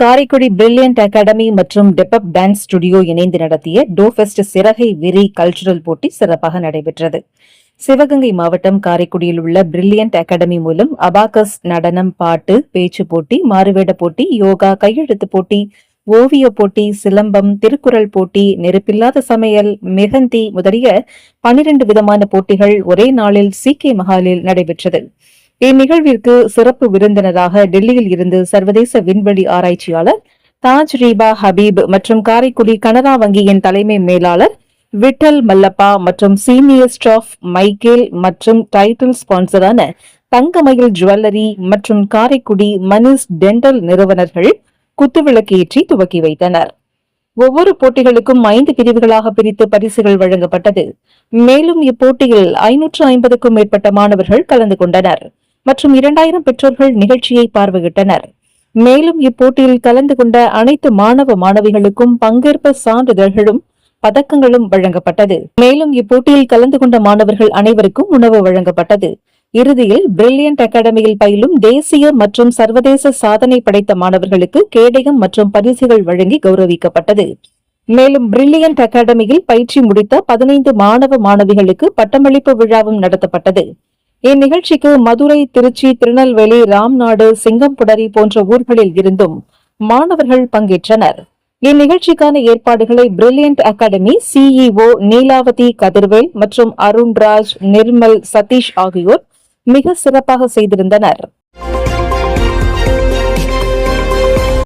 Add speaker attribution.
Speaker 1: Karaikudi brilliant academy மற்றும் டெப்பப் dance studio இணைந்து நடத்திய டோஃபெஸ்ட் சிறகை விரி கல்ச்சுரல் போட்டி சிறப்பாக நடைபெற்றது. சிவகங்கை மாவட்டம் காரைக்குடியில் உள்ள பிரில்லியன்ட் அகாடமி மூலம் அபாகஸ் நடனம் பாட்டு பேச்சு போட்டி மாறுவேட போட்டி யோகா கையெழுத்து போட்டி ஓவிய போட்டி சிலம்பம் திருக்குறள் போட்டி நெருப்பில்லாத சமையல் மெஹந்தி முதலிய பனிரெண்டு விதமான போட்டிகள் ஒரே நாளில் சி கே மஹாலில் நடைபெற்றது. இந்நிகழ்விற்கு சிறப்பு விருந்தினராக டெல்லியில் இருந்து சர்வதேச விண்வெளி ஆராய்ச்சியாளர் தாஜ் ரீபா ஹபீப் மற்றும் காரைக்குடி கனரா வங்கியின் தலைமை மேலாளர் விட்டல் மல்லப்பா மற்றும் சீனியர் ஸ்டாஃப் மைக்கேல் மற்றும் டைட்டில் ஸ்பான்சரான தங்கமயில் ஜுவல்லரி மற்றும் காரைக்குடி மனிஸ் டென்டல் நிறுவனர்கள் குத்துவிளக்கேற்றி துவக்கி வைத்தனர். ஒவ்வொரு போட்டிகளுக்கும் ஐந்து பிரிவுகளாக பிரித்து பரிசுகள் வழங்கப்பட்டது. மேலும் இப்போட்டியில் ஐநூற்று ஐம்பதுக்கும் மேற்பட்ட மாணவர்கள் கலந்து கொண்டனர். மற்றும் இரண்டாயிரம் பெற்றோர்கள் நிகழ்ச்சியை பார்வையிட்டனர். மேலும் இப்போட்டியில் கலந்து கொண்ட அனைத்து மாணவ மாணவிகளுக்கும் பங்கேற்பு சான்றிதழ்களும் பதக்கங்களும் வழங்கப்பட்டது. மேலும் இப்போட்டியில் கலந்து கொண்ட மாணவர்கள் அனைவருக்கும் உணவு வழங்கப்பட்டது. இறுதியில் பிரில்லியன்ட் அகாடமியில் பயிலும் தேசிய மற்றும் சர்வதேச சாதனை படைத்த மாணவர்களுக்கு கேடயம் மற்றும் பரிசுகள் வழங்கி கௌரவிக்கப்பட்டது. மேலும் பிரில்லியன்ட் அகாடமியில் பயிற்சி முடித்த பதினைந்து மாணவ மாணவிகளுக்கு பட்டமளிப்பு விழாவும் நடத்தப்பட்டது. இந்நிகழ்ச்சிக்கு மதுரை திருச்சி திருநெல்வேலி ராம்நாடு சிங்கம்புடரி போன்ற ஊர்களில் இருந்தும் மாணவர்கள் பங்கேற்றனர். இந்நிகழ்ச்சிக்கான ஏற்பாடுகளை brilliant academy CEO Neelavathi Kathirvel மற்றும் அருண்ராஜ் நிர்மல் சதீஷ் ஆகியோர் மிக சிறப்பாக செய்திருந்தனர்.